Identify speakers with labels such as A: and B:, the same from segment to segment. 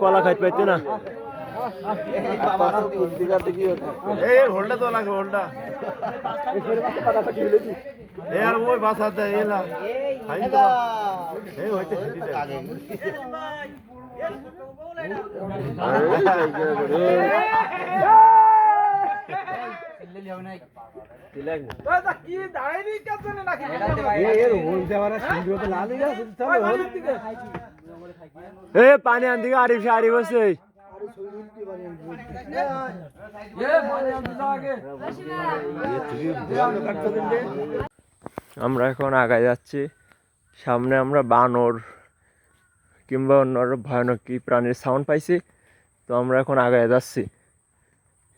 A: কলা খাইতে পাইতে না?
B: এই হোল্ডা তো লাগে হোল্ডা এ আর ওই বাসা দেয় এলা খাই তো এই হইতে
A: এ পানি আন দিকে আরিফ আরিফ আছে আমরা এখন আগায় যাচ্ছি। সামনে আমরা বানর কিংবা অন্য আরও ভয়ানক কি প্রাণীর সাউন্ড পাইছি। তো আমরা এখন আগায় যাচ্ছি।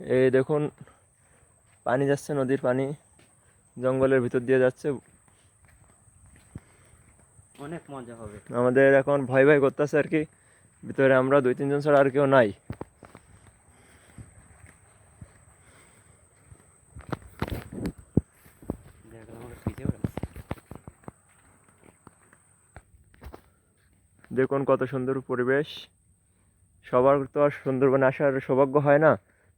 A: এই দেখুন পানি যাচ্ছে নদীর পানি জঙ্গলের ভিতর দিয়ে যাচ্ছে।
C: অনেক মজা হবে।
A: আমাদের এখন ভয় ভয় করতেছে আর কি। ভিতরে আমরা দুই তিনজন ছাড়া আর কেউ নাই। দেখুন কত সুন্দর পরিবেশ। সবার তো আর সুন্দরবনে আসার সৌভাগ্য হয় না।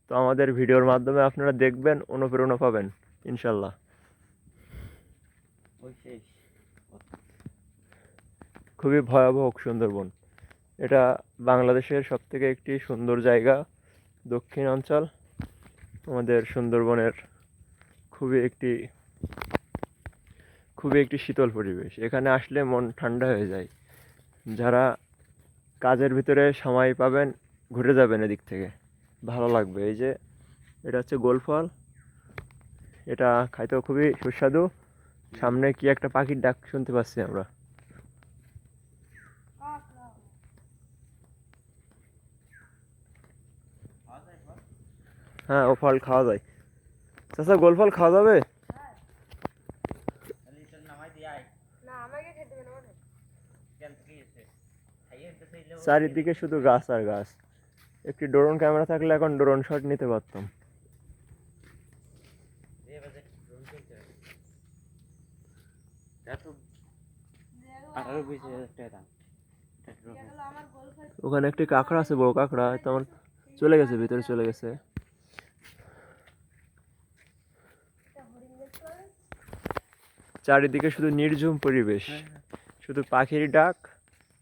A: তো আমাদের ভিডিওর মাধ্যমে আপনারা দেখবেন অনুপ্রেরণা পাবেন ইনশাল্লাহ। খুবই ভয়াবহ সুন্দরবন। এটা বাংলাদেশের সব থেকে একটি সুন্দর জায়গা দক্ষিণ অঞ্চল। আমাদের সুন্দরবনের খুবই একটি খুবই একটি শীতল পরিবেশ। এখানে আসলে মন ঠান্ডা হয়ে যায়। যারা কাজের ভিতরে সময় পাবেন, ঘুরে যাবেন এদিক থেকে। ভালো লাগবে। এই যে, এটা হচ্ছে গোলফল এটা খাইতেও খুবই সুস্বাদু। সামনে কি একটা পাখির ডাক শুনতে পাচ্ছি আমরা। হ্যাঁ ও ফল খাওয়া যায়। চাচা, গোল ফল খাওয়া যাবে? চারিদিকে শুধু গাছ আর গাছ। একটি ড্রোন ক্যামেরা থাকলে এখন ড্রোন শট নিতে পারতাম। ওখানে একটি কাঁকড়া আছে, বড় কাঁকড়া। তো আমার চলে গেছে, ভিতরে চলে গেছে। চারিদিকে শুধু নির্ঝুম পরিবেশ। শুধু পাখির ডাক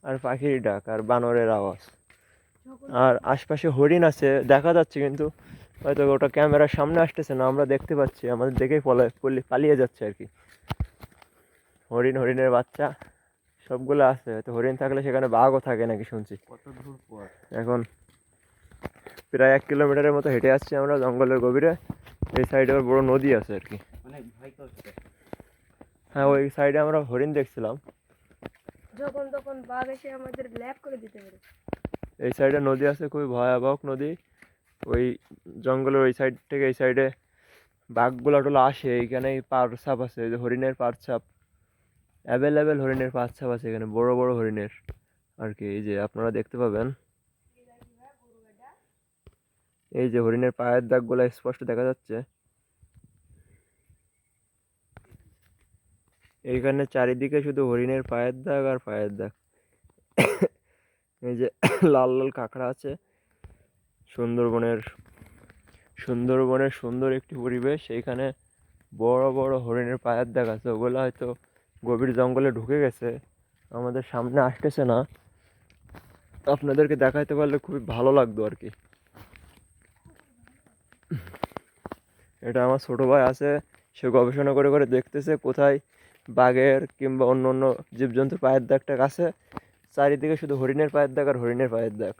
A: আর পাখির ডাক আর বানরের আওয়াজ। আর আশপাশে হরিণ আছে দেখা যাচ্ছে কিন্তু হয়তো ওটা ক্যামেরার সামনে আসতেছে না আমরা দেখতে পাচ্ছি আমাদের দেখেই পলায় পলি- পালিয়ে যাচ্ছে আর কি। হরিণ হরিণের বাচ্চা সবগুলো আছে হয়তো হরিণ থাকলে সেখানে বাঘও থাকে নাকি শুনছি।
C: কত
A: এখন প্রায় এক কিলোমিটারের মতো হেঁটে আসছি আমরা জঙ্গলের গভীরে। এই সাইডে আবার বড় নদী আছে আর কি।
C: অনেক ভয় করছে।
A: হ্যাঁ ওই সাইডে আমরা হরিণ দেখছিলাম।
D: যখন তখন বাঘ এসে আমাদের ল্যাপ করে দিতে পারে।
A: এই সাইডে নদী আছে, খুবই ভয়াবহ নদী। ওই জঙ্গলের ওই সাইড থেকে এই সাইডে বাঘগুলো টোলা আসে, এইখানেই পার ছাপ আছে যে হরিণের পার ছাপ। অ্যাভেলেবেল হরিণের পার ছাপ আছে এখানে, বড় বড় হরিণের। আর কি, এই যে আপনারা দেখতে পাবেন। এই যে হরিণের পায়ের দাগগুলো স্পষ্ট দেখা যাচ্ছে। এইখানে চারিদিকে শুধু হরিণের পায়ের দাগ আর পায়ের দাগ। এই যে লাল লাল কাঁকড়া আছে। সুন্দরবনের সুন্দরবনের সুন্দর একটি পরিবেশ। এইখানে বড় বড় হরিণের পায়ের দাগ আছে। ওগুলো হয়তো গভীর জঙ্গলে ঢুকে গেছে। আমাদের সামনে আসতেছে না। আপনাদেরকে দেখাইতে পারলে খুবই ভালো লাগতো আর কি। এটা আমার ছোটো ভাই আছে। সে গবেষণা করে করে দেখতেছে কোথায় বাঘের কিংবা অন্য অন্য জীবজন্তুর পায়ের দাগটা কাছে চারিদিকে শুধু হরিণের পায়ের দাগ আর হরিণের পায়ের দাগ।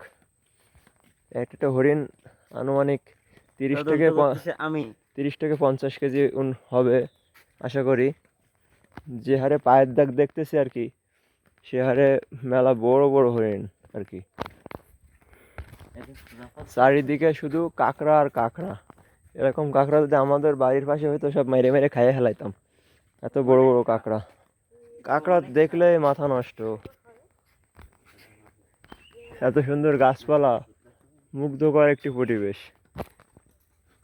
A: একটা হরিণ আনুমানিক তিরিশ থেকে
C: আমি।
A: তিরিশ থেকে পঞ্চাশ কেজি উন- হবে আশা করি। যে হারে পায়ের দাগ দেখতেছি আর কি সে হারে মেলা বড় বড় হরিণ আর কি। চারিদিকে শুধু কাঁকড়া আর কাঁকড়া। এরকম কাঁকড়া যদি আমাদের বাড়ির পাশে হয়তো সব মেরে মেরে খাইয়ে ফেলাইতাম। এত বড় বড় কাঁকড়া। কাঁকড়া দেখলে মাথা নষ্ট। এত সুন্দর গাছপালা, মুগ্ধকর একটি পরিবেশ।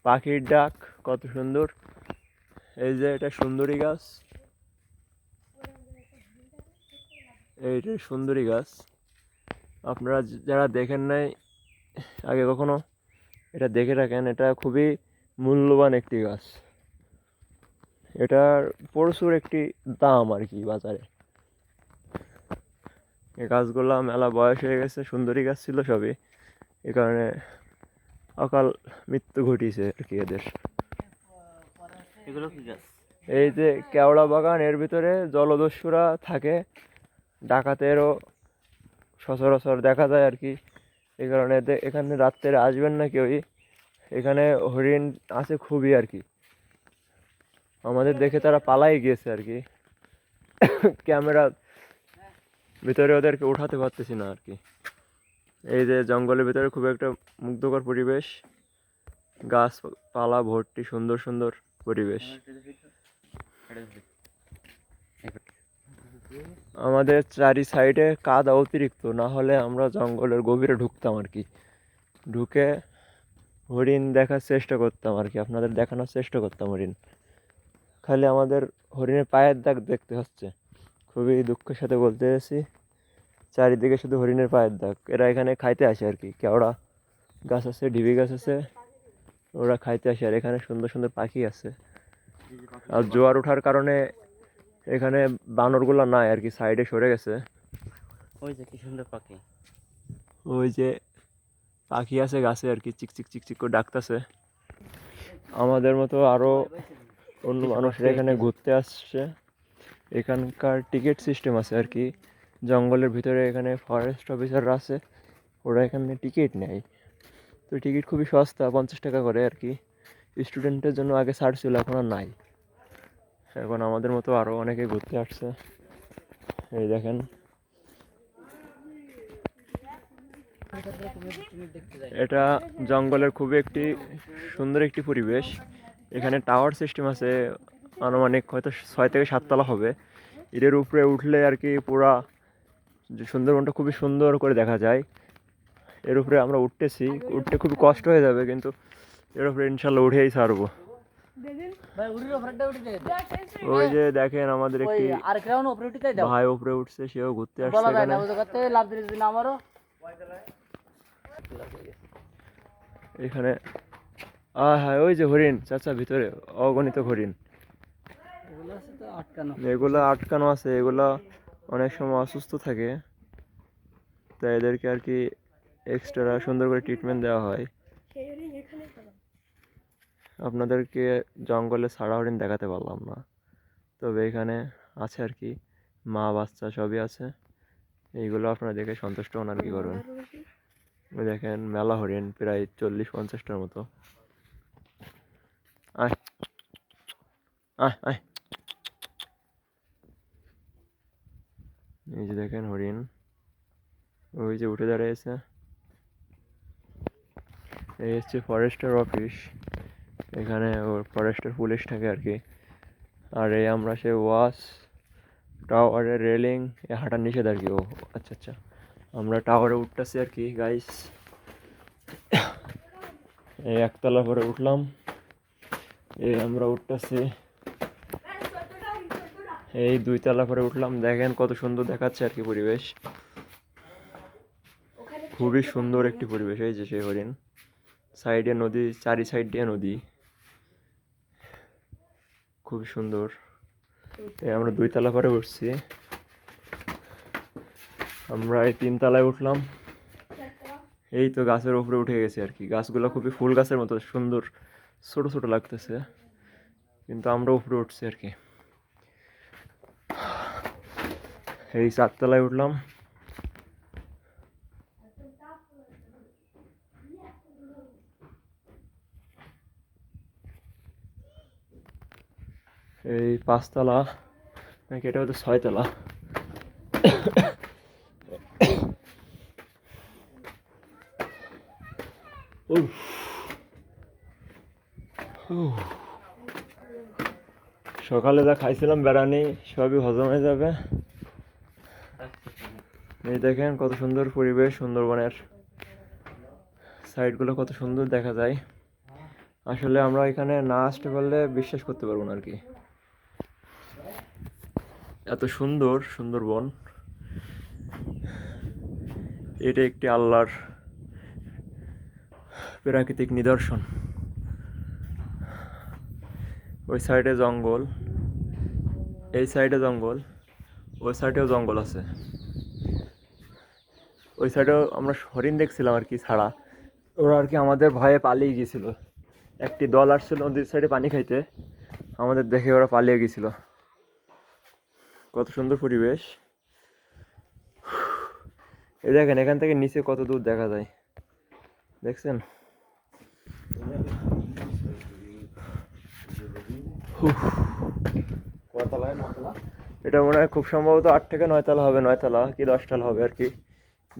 A: পাখির ডাক কত সুন্দর। এই যে এটা সুন্দরী গাছ। এইটা সুন্দরী গাছ। আপনারা যারা দেখেন নাই, আগে কখনো এটা দেখে রাখেন এটা খুবই মূল্যবান একটি গাছ। এটার প্রচুর একটি দাম আর কি বাজারে। এই গাছগুলা মেলা বয়স হয়ে গেছে সুন্দরী গাছ ছিল সবই। এ কারণে অকাল মৃত্যু ঘটিয়েছে আর কি এদের।
C: এগুলো কি গাছ?
A: এই যে কেওড়া বাগান এর ভিতরে জলদস্যুরা থাকে। ডাকাতেরও সচরাচর দেখা যায় আর কি। এই কারণে এখানে রাত্রে আসবেন না কেউই। এখানে হরিণ আছে খুবই আর কি। আমাদের দেখে তারা পালাই গিয়েছে আর কি। ক্যামেরা ভিতরে ওদেরকে উঠাতে পারতেছি না আর কি। এই যে জঙ্গলের ভিতরে খুব একটা মুগ্ধকর পরিবেশ। গাছপালা ভর্তি, সুন্দর সুন্দর পরিবেশ। আমাদের চারি সাইডে কাদা অতিরিক্ত, না হলে আমরা জঙ্গলের গভীরে ঢুকতাম আর কি। ঢুকে হরিণ দেখার চেষ্টা করতাম আর কি, আপনাদের দেখানোর চেষ্টা করতাম হরিণ। খালি আমাদের হরিণের পায়ের দাগ দেখতে হচ্ছে। খুবই দুঃখের সাথে বলতে এসেছি চারিদিকে শুধু হরিণের পায়ের দাগ। এরা এখানে খাইতে আসে আর কি কেওড়া গাছ আছে ঢিবি গাছ আছে ওরা খাইতে আসে আর এখানে সুন্দর সুন্দর পাখি আছে। আর জোয়ার ওঠার কারণে এখানে বানরগুলো নাই আর কি সাইডে সরে গেছে।
C: ওই যে কি সুন্দর পাখি।
A: ওই যে পাখি আছে গাছে আর কি চিক চিক চিক চিক করে ডাকতেছে। আমাদের মতো আরও অন্য মানুষরা এখানে ঘুরতে আসছে। এখানকার টিকিট সিস্টেম আছে আর কি। জঙ্গলের ভিতরে এখানে ফরেস্ট অফিসাররা আছে। ওরা এখানে টিকিট নেয়। তো টিকিট খুবই সস্তা পঞ্চাশ টাকা করে আর কি। স্টুডেন্টের জন্য আগে ছাড় ছিল এখন আর নাই। এখন আমাদের মতো আরও অনেকে ঘুরতে আসছে। এই দেখেন। এটা জঙ্গলের খুবই একটি সুন্দর একটি পরিবেশ। এখানে টাওয়ার সিস্টেম আছে আনুমানিক হয়তো ছয় থেকে সাততলা হবে। এর উপরে উঠলে আর কি পুরা যে সুন্দরবনটা খুবই সুন্দর করে দেখা যায়। এর উপরে আমরা উঠতেছি উঠতে খুবই কষ্ট হয়ে যাবে কিন্তু এর উপরে ইনশাল্লাহ উঠেই ছাড়বো। ওই যে দেখেন আমাদের একটি ভাই উপরে উঠছে সেও ঘুরতে আসছে এখানে। এখানে হ্যাঁ ওই যে হরিণ চাচা ভিতরে অগণিত হরিণ।
E: এগুলো আটকানো।
A: আছে এগুলো অনেক সময় অসুস্থ থাকে। তাই এদেরকে আর কি এক্সট্রা সুন্দর করে ট্রিটমেন্ট দেওয়া হয়। আপনাদেরকে জঙ্গলে ছাড়া হরিণ দেখাতে পারলাম না। তবে এখানে আছে আর কি মা বাচ্চা সবই আছে। এইগুলো আপনারা দেখে সন্তুষ্ট হন আর কি করবেন দেখেন মেলা হরিণ প্রায় চল্লিশ পঞ্চাশটার মতো আয় আয় এই যে দেখেন হরিণ। ওই যে উঠে দাঁড়িয়েছে এই হচ্ছে ফরেস্টের অফিস এখানে ওর ফরেস্টের পুলিশ থাকে আর কি। আর এই আমরা সে ওয়াশ টাওয়ারের রেলিং এ হাঁটার নিষেধ আর কি। ও আচ্ছা আচ্ছা। আমরা টাওয়ারে উঠতেছি আর কি গাইস এই একতলা করে উঠলাম। এই আমরা উঠতেছি এই দুই দুইতলা পরে উঠলাম। দেখেন কত সুন্দর দেখাচ্ছে আর কি পরিবেশ। খুবই সুন্দর একটি পরিবেশ এই যে সেই হরিণ। সাইডে নদী চারি সাইড দিয়ে নদী। খুবই সুন্দর। এই আমরা দুইতলা পরে উঠছি। আমরা এই তিন তিনতলায় উঠলাম। এই তো গাছের উপরে উঠে গেছে আর কি। গাছগুলো খুবই ফুল গাছের মতো সুন্দর। ছোট ছোট লাগতেছে। কিন্তু আমরা উপরে উঠছি আর কি। এই চারতলায় উঠলাম। এই পাঁচতলা, নাকি এটা হয়তো ছয়তলা। সকালে যা খাইছিলাম বেড়ানি সবই হজম হয়ে যাবে। এই দেখেন কত সুন্দর পরিবেশ সুন্দরবনের। সাইডগুলো কত সুন্দর দেখা যায়। আসলে আমরা এখানে না আসতে পারলে বিশ্বাস করতে পারব না আর কি। এত সুন্দর সুন্দরবন। এটা একটি আল্লাহর প্রাকৃতিক নিদর্শন। ওই সাইডে জঙ্গল। এই সাইডে জঙ্গল, ওই সাইডেও জঙ্গল আছে। ওই সাইডেও আমরা হরিণ দেখছিলাম আর কি ছাড়া। ওরা আর কি আমাদের ভয়ে পালিয়ে গিয়েছিল। একটি দল আসছিল নদীর সাইডে পানি খাইতে। আমাদের দেখে ওরা পালিয়ে গিয়েছিল। কত সুন্দর পরিবেশ। এই দেখেন এখান থেকে নিচে কত দূর দেখা যায়। দেখছেন। এটা মনে হয় খুব সম্ভবত আট থেকে নয় তলা হবে নয় তলা কি দশ তলা হবে আর কি।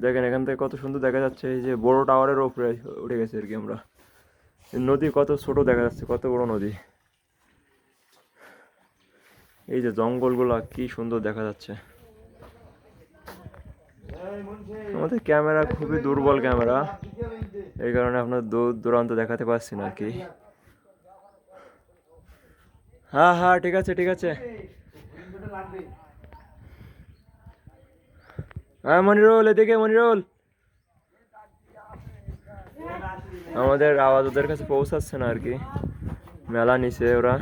A: দেখেন এখান থেকে কত সুন্দর দেখা যাচ্ছে, এই যে বড় টাওয়ারের ওপরে উঠে গেছে আর কি আমরা। নদী কত ছোট দেখা যাচ্ছে, কত বড় নদী। এই যে জঙ্গলগুলা কি সুন্দর দেখা যাচ্ছে। আমাদের ক্যামেরা খুবই দুর্বল ক্যামেরা, এই কারণে আপনার দূর দূরান্ত দেখাতে পারছি না কি। হ্যাঁ হ্যাঁ ঠিক আছে ঠিক আছে। হ্যাঁ মনিরুল, এদিকে মনিরুল। আমাদের আওয়াজ ওদের কাছে পৌঁছাচ্ছে না আর কি। মেলা নিচে ওরা।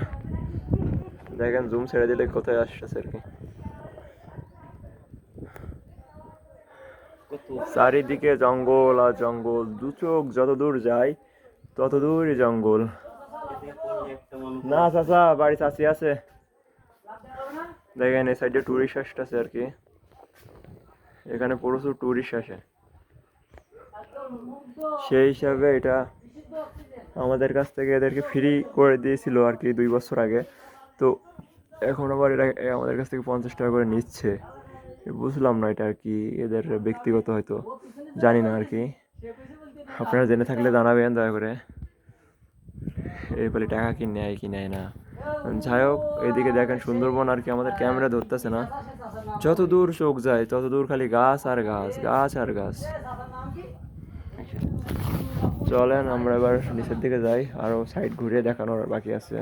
A: দেখেন জুম ছেড়ে দিলে কোথায় আসতেছে আর কি। চারিদিকে জঙ্গল আর জঙ্গল, দু চোখ যত দূর যায় তত দূরই জঙ্গল। না, চাচা, বাড়ি চাচি আছে। দেখেন, এই সাইডে টুরিস্ট আসতেছে আর কি। এখানে প্রচুর টুরিস্ট আসে। সেই হিসাবে এটা আমাদের কাছ থেকে এদেরকে ফ্রি করে দিয়েছিল আর কি দুই বছর আগে। তো এখন আবার এরা আমাদের কাছ থেকে পঞ্চাশ টাকা করে নিচ্ছে। বুঝলাম না এটা আর কি এদের ব্যক্তিগত হয়তো, জানি না আর কি। আপনারা জেনে থাকলে জানাবেন, দয়া করে। এই বলে টাকা কি নেয় কি নেয় না। যাই হোক, এদিকে দেখেন সুন্দরবন আর কি আমাদের ক্যামেরা ধরতেছে না। যত দূর চোখ যায়, তত দূর খালি গাছ আর গাছ গাছ আর গাছ। চলেন, আমরা এবার নিচের দিকে যাই, আরও সাইড ঘুরে দেখানোর বাকি আছে।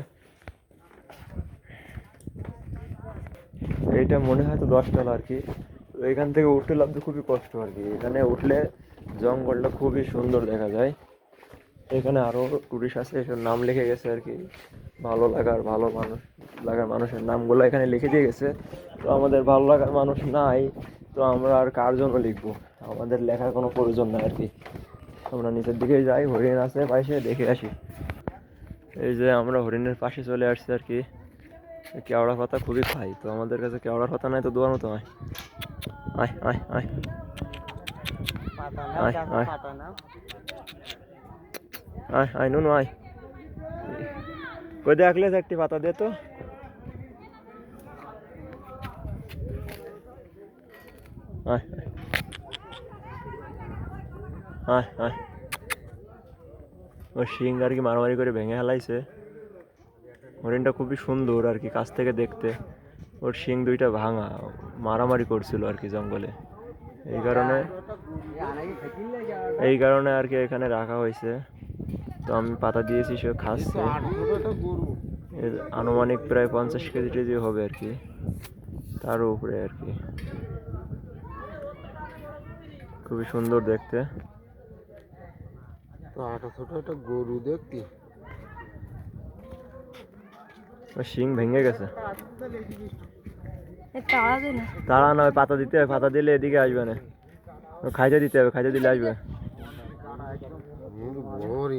A: এইটা মনে হয় তো দশতলা আর কি। তো এখান থেকে উঠতে নামতে খুবই কষ্ট আর কি। এখানে উঠলে জঙ্গলটা খুবই সুন্দর দেখা যায়। এখানে আরও টুরিস্ট আছে এসব নাম লিখে গেছে আর কি। ভালো লাগার ভালো মানুষ লাগার মানুষের নামগুলো এখানে লিখে দিয়ে গেছে। তো আমাদের ভালো লাগার মানুষ নাই তো আমরা আর কার জন্য লিখব? আমাদের লেখার কোনো প্রয়োজন নাই আর কি। আমরা নিচের দিকে যাই হরিণ আছে পাশে দেখে আসি। এই যে আমরা হরিণের পাশে চলে আসছি আর কি। কেওড়া পাতা খুবই খাই তো আমাদের কাছে কেওড়ার পাতা নাই তো দোয়ার মতো আয়। আয় আয় আয়। আয় আয়। আয় আয়, নুনু, আয়। কই দেখলে একটি পাতা দে তো। আয় শিং আর কি মারামারি করে ভেঙে হেলাইছে হরিণটা খুবই সুন্দর আর কি, কাছ থেকে দেখতে। ওর শিং দুইটা ভাঙা, মারামারি করছিল আর কি জঙ্গলে। এই কারণে এই কারণে আর কি এখানে রাখা হয়েছে। তো আমি পাতা দিয়েছি সে খাচ্ছে। এর আনুমানিক প্রায় পঞ্চাশ কেজি টেজি হবে আর কি তার উপরে আর কি। খুবই সুন্দর দেখতে।
B: আটা ছোট একটা গরু দেখতি।
A: শিং ভেঙে গেছে?
D: তাড়া না।
A: তারা পাতা দিতে হবে পাতা দিলে এদিকে আসবে না। খাইতে দিতে হবে খাইতে দিলে আসবে। ওই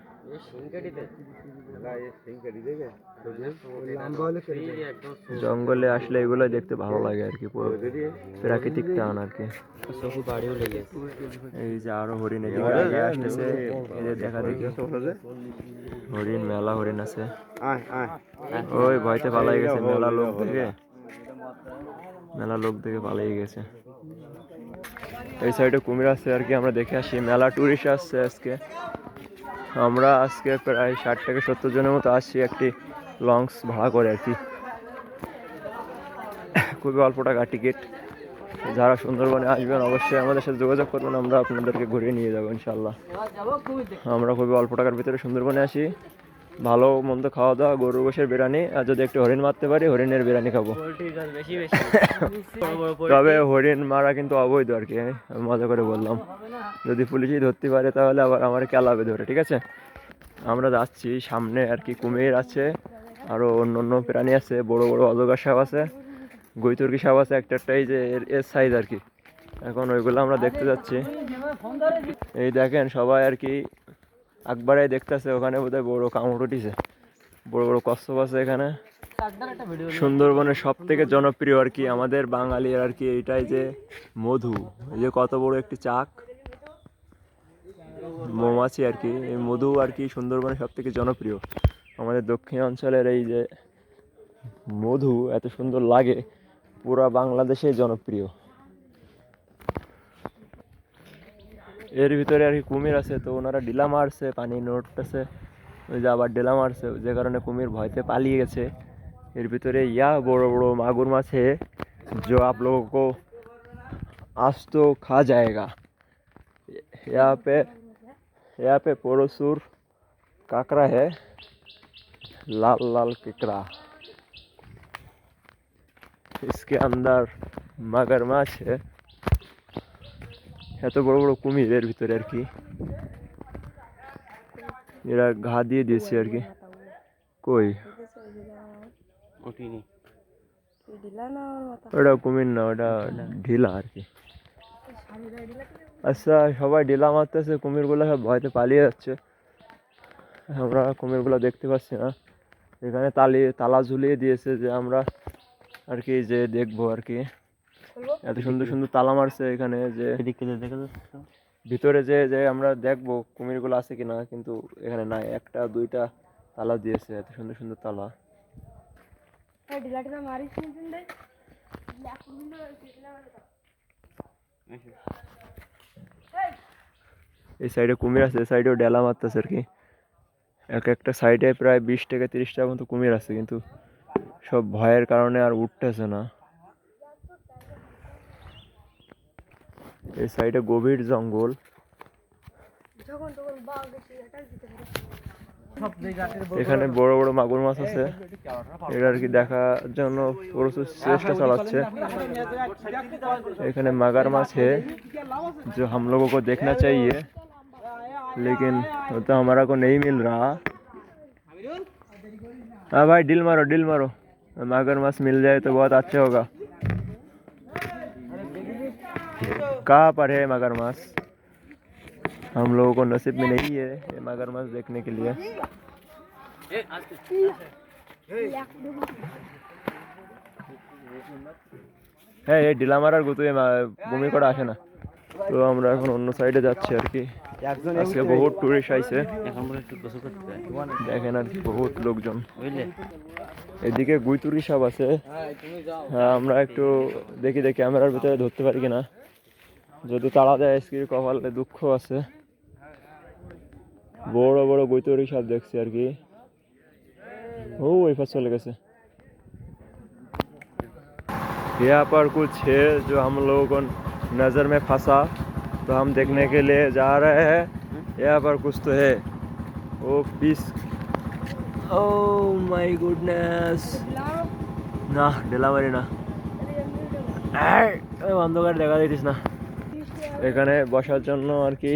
D: দেয়।
A: জঙ্গলে আসলে এগুলো দেখতে ভালো লাগে আর কি পুরো প্রাকৃতিক টান আর কি। এই যে আরও হরিণ এদিকে আসতেছে এদের দেখা দেখি। হরিণ মেলা হরিণ আছে।
B: আয় আয়।
A: ওই ভয়তে পালাই গেছে মেলা লোক দেখে। মেলা লোক দেখে পালাই গেছে। এই সাইডে কুমির আছে আর কি আমরা দেখে আসি। মেলা টুরিস্ট আসছে আজকে। আমরা আজকে প্রায় ষাট থেকে সত্তর জনের মতো আসছি একটি লঞ্চ ভাড়া করে আর কি। খুবই অল্প টাকা টিকিট। যারা সুন্দরবনে আসবেন অবশ্যই আমাদের সাথে যোগাযোগ করবেন, আমরা আপনাদেরকে ঘুরিয়ে নিয়ে যাব ইনশাল্লাহ। আমরা খুবই অল্প টাকার ভিতরে সুন্দরবনে আসি। ভালো মন্দ খাওয়া দাওয়া গরু গোশের বিরিয়ানি, আর যদি একটু হরিণ মারতে পারি, হরিণের বিরিয়ানি খাব। তবে হরিণ মারা কিন্তু অবৈধ আর কি, আমি মজা করে বললাম। যদি পুলিশই ধরতে পারে, তাহলে আবার আমার কেলাবে ধরে, ঠিক আছে? আমরা যাচ্ছি, সামনে আর কি কুমির আছে আরও অন্য অন্য প্রাণী আছে, বড় বড় অজগর সাপ আছে, গৈতর্কি সাপ আছে, একটা একটা, এই যে এর এর সাইজ আর কি। এখন ওইগুলো আমরা দেখতে যাচ্ছি। এই দেখেন সবাই আর কি একবারে দেখতেছে, ওখানে বোধহয় বড় কামড় উঠিছে বড় বড় কচ্ছপ আছে এখানে। সুন্দরবনের সব থেকে জনপ্রিয় আর কি, আমাদের বাঙালির আর কি এইটাই যে মধু। এই যে কত বড় একটি চাক। মৌমাছি আর কি, এই মধু আর কি সুন্দরবনের সব থেকে জনপ্রিয়। আমাদের দক্ষিণ অঞ্চলের এই যে মধু এত সুন্দর লাগে, পুরা বাংলাদেশে জনপ্রিয়। এর ভিতরে আর কি কুমির আছে তো ওনারা ডিলা মারছে পানি নোট আছে ওই যে আবার ডিলা মারছে যে কারণে কুমির ভয়তে পালিয়ে গেছে এর ভিতরে ইয়া বড় বড় मागुर माछ है जो आप लोगों को आज तो खा जाएगा यहाँ पे यहाँ पे पोरोसुर काकरा है लाल लाल केकड़ा इसके अंदर मगरमाछ है এত বড় বড় কুমির এর ভিতরে আর কি। এরা ঘা দিয়ে দিয়েছে আর কি। কই?
C: উঠিনি
A: ওটা কুমির না ওটা ঢিলা আর কি। আচ্ছা সবাই ঢিলা মারতেছে কুমিরগুলো সব ভয়তে পালিয়ে যাচ্ছে। আমরা কুমিরগুলো দেখতে পাচ্ছি না। এখানে তালি তালা ঝুলিয়ে দিয়েছে যে আমরা আর কি যে দেখব আর কি। এত সুন্দর সুন্দর তালা মারছে এখানে যে? ভিতরে যে যে আমরা দেখব কুমিরগুলো আছে কিনা কিন্তু এখানে নাই। একটা দুইটা তালা দিয়েছে এত সুন্দর সুন্দর তালা।
D: এই
A: সাইডে কুমির আছে সাইডেও ডেলা মারতেছে আর কি। এক একটা সাইডে প্রায় বিশ থেকে তিরিশটার মতো কুমির আছে কিন্তু সব ভয়ের কারণে আর উঠতেছে না। এই সাইডে গভীর জঙ্গল
D: যখন তখন বাঘ এসে অ্যাটাক দিতে পারে
E: সব জায়গাতে
A: এখানে বড় বড় মাগুর মাছ আছে এটা আর কি দেখার জন্য প্রচুর চেষ্টা চালাচ্ছে এখানে मगर माछ है जो हम लोगों को देखना चाहिए लेकिन वो तो हमारा को नहीं मिल रहा हाँ भाई डिल मारो डिल मारो मगर माछ मिल जाए तो बहुत अच्छा होगा कहाँ पर है मगर माछ हम लोगों को नसीब में नहीं है ये मगर माछ देखने के लिए হ্যাঁ এই ডিলা মারার গুতো বমি করা আসে না তো আমরা এখন অন্য সাইডে যাচ্ছি আর কি আজকে বহুত টুরিস্ট আইছে
C: এখন বলে একটু গোসল করতে হয়
A: দেখেন আর কি বহুত লোকজন
C: বুঝলে
A: এদিকে গুইতুরি সাপ আছে হ্যাঁ আমরা একটু দেখি দেখি ক্যামেরার ভিতরে ধরতে পারি কিনা যদি তাড়া দেয় স্ক্রিন কপালে দুঃখ আছে বড় বড় গৈতরি সাপ দেখছি আর কি ও ওই পাশ চলে গেছে यहाँ पर कुछ है जो हम लोगों को नज़र में फंसा तो हम देखने के लिए जा रहे हैं यहाँ पर कुछ तो है oh peace oh my goodness
D: ঢিলা মারো
A: না ডেলামারি না এই, ওই অন্ধকার দেখা দিতিস না এখানে বসার জন্য আর কি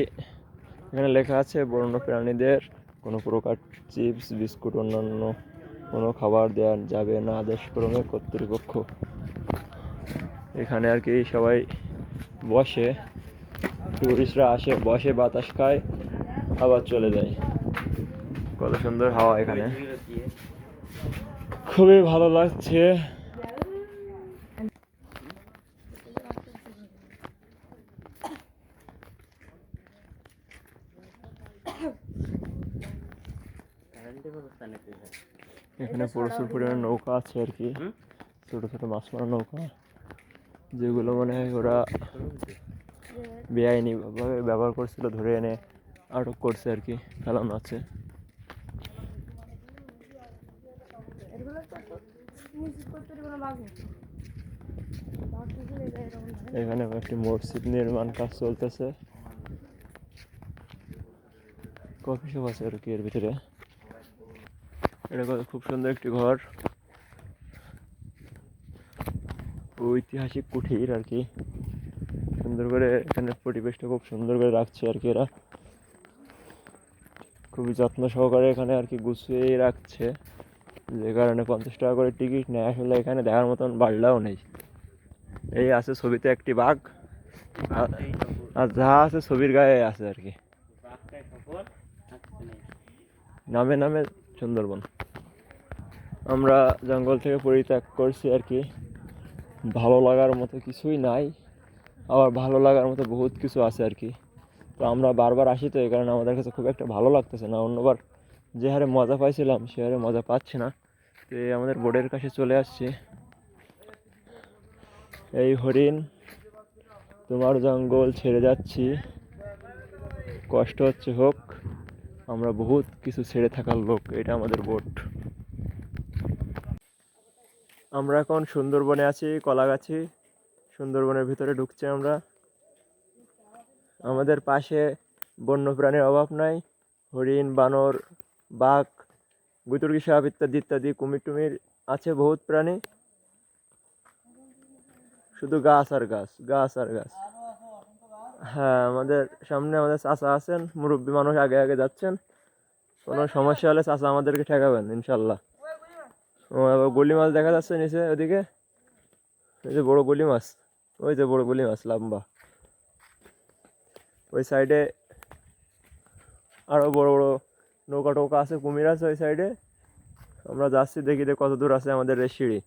A: এখানে লেখা আছে বন্য প্রাণীদের কোনো প্রকার চিপস, বিস্কুট, অন্যান্য কোনো খাবার দেওয়া যাবে না আদেশ ক্রমে কর্তৃপক্ষ। এখানে আর কি সবাই বসে টুরিস্টরা আসে, বসে বাতাস খায়, আবার চলে যায়। কত সুন্দর হাওয়া এখানে। খুবই ভালো লাগছে। এখানে প্রচুর পরিমাণে নৌকা আছে আর কি। ছোট ছোট মাছ মারা নৌকা। যেগুলো মানে ওরা বেআইনি ভাবে ব্যবহার করছিল ধরে এনে আটক করছে আর কি ফেলানো আছে। এখানে একটি মসজিদ নির্মাণ কাজ চলতেছে। কফি শপ আছে আর কি এর ভিতরে। এটা কত খুব সুন্দর একটি ঘর। ঐতিহাসিক কুঠির আর কি। সুন্দর করে এখানে পরিবেশটা খুব সুন্দর করে রাখছে আর কি এরা। খুবই যত্ন সহকারে এখানে আর কি গুছিয়ে রাখছে। যে কারণে পঞ্চাশ টাকা করে টিকিট নেয়। আসলে এখানে দেখার মতন বাড়লাও নেই। এই আছে ছবিতে একটি বাঘ। আর- আর যা আছে ছবির গায়ে আছে আর কি। নামে নামে সুন্দরবন। আমরা জঙ্গল থেকে পরিত্যাগ করছি আর কি। ভালো লাগার মতো কিছুই নাই, আবার ভালো লাগার মতো বহুত কিছু আছে আর কি। তো আমরা বারবার আসি তো এই কারণে আমাদের কাছে খুব একটা ভালো লাগতেছে না। অন্যবার যে হারে মজা পাইছিলাম, সে হারে মজা পাচ্ছি না। তো এই আমাদের বোর্ডের কাছে চলে আসছি। এই হরিণ, তোমার জঙ্গল ছেড়ে যাচ্ছি। কষ্ট হচ্ছে হোক, আমরা বহুত কিছু ছেড়ে থাকার লোক, এটা আমাদের বোট আমরা এখন সুন্দরবনে আছি কলা কলাগাছি। সুন্দরবনের ভিতরে ঢুকছি আমরা। আমাদের পাশে বন্যপ্রাণীর অভাব নাই। হরিণ, বানর, বাঘ গুতুর্কি সাপ ইত্যাদি ইত্যাদি কুমির টুমির আছে বহুত প্রাণী। শুধু গাছ আর গাছ গাছ আর গাছ। হ্যাঁ আমাদের সামনে আমাদের চাচা আছেন, মুরব্বী মানুষ আগে আগে যাচ্ছেন। কোনো সমস্যা হলে চাচা আমাদেরকে ঠেকাবেন, ইনশাল্লাহ। আবার গলি মাছ দেখা যাচ্ছে নিচে, ওদিকে? ওই যে বড় গলি মাছ, ওই যে বড় গলি মাছ, লম্বা। ওই সাইডে আরও বড় বড় নৌকা টৌকা আছে, কুমির আছে ওই সাইডে। আমরা যাচ্ছি, দেখি যে কত দূর আছে আমাদের এই সিঁড়ি।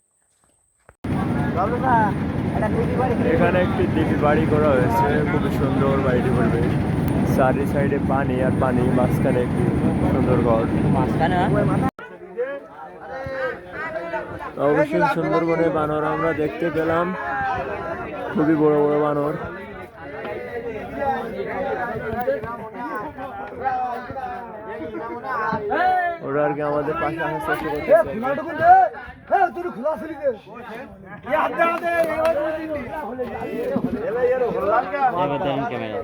A: এখানে একটি দিবি বাড়ি করা হয়েছে খুবই সুন্দর বাড়িটি করবে। চারি সাইডে পানি আর পানি মাঝখানে একটি সুন্দর ঘর।
C: মাঝখানে
A: অবশ্যই সুন্দরবনে বানর আমরা দেখতে পেলাম খুবই বড় বড় বানর ওরা আর কি আমাদের পাশে আসার চেষ্টা করতেছে
C: ক্যামেরা